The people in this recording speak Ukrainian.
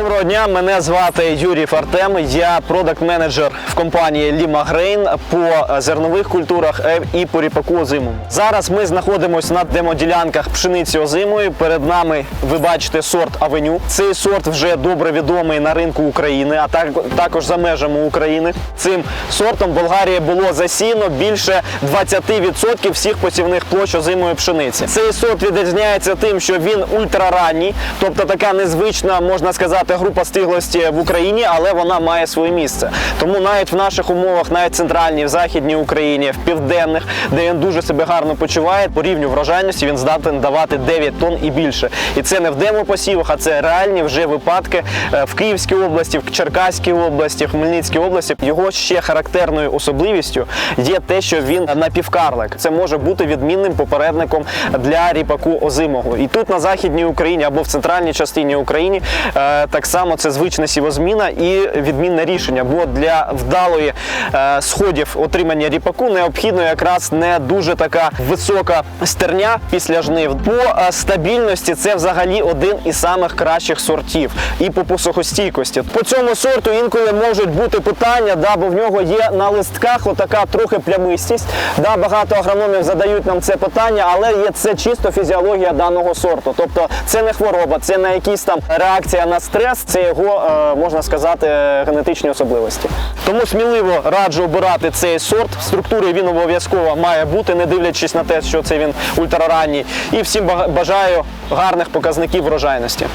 Доброго дня, мене звати Юрій Фартем. Я продакт-менеджер в компанії Lima Grain по зернових культурах е, і по ріпаку озимому. Зараз ми знаходимося на демоділянках пшениці озимої. Перед нами ви бачите сорт Авеню. Цей сорт вже добре відомий на ринку України, а також за межами України. Цим сортом в Болгарії було засіяно більше 20% всіх посівних площ озимої пшениці. Цей сорт відрізняється тим, що він ультраранній, тобто така незвична, можна сказати, група стиглості в Україні, але вона має своє місце. Тому навіть в наших умовах, навіть в центральній, в західній Україні, в південних, де він дуже себе гарно почуває, по рівню врожайності він здатен давати 9 тонн і більше. І це не в демопосівах, а це реальні вже випадки е, в Київській області, в Черкаській області, в Хмельницькій області. Його ще характерною особливістю є те, що він напівкарлик. Це може бути відмінним попередником для ріпаку озимого. І тут на західній Україні або в центральній частині України е, так само це звична сівозміна і відмінне рішення. Бо для вдалої е, сходів отримання ріпаку необхідно якраз не дуже така висока стерня після жнив. По е, стабільності це взагалі один із самих кращих сортів і по посухостійкості. По цьому сорту інколи можуть бути питання, да, бо в нього є на листках отака трохи плямистість. Да, багато агрономів задають нам це питання, але є це чисто фізіологія даного сорту. Тобто це не хвороба, це не якісь там реакція на стрес, це його е, можна сказати генетичні особливості. Тому сміливо раджу обирати цей сорт. В структурі він обов'язково має бути, не дивлячись на те, що це він ультраранній. І всім бажаю гарних показників врожайності.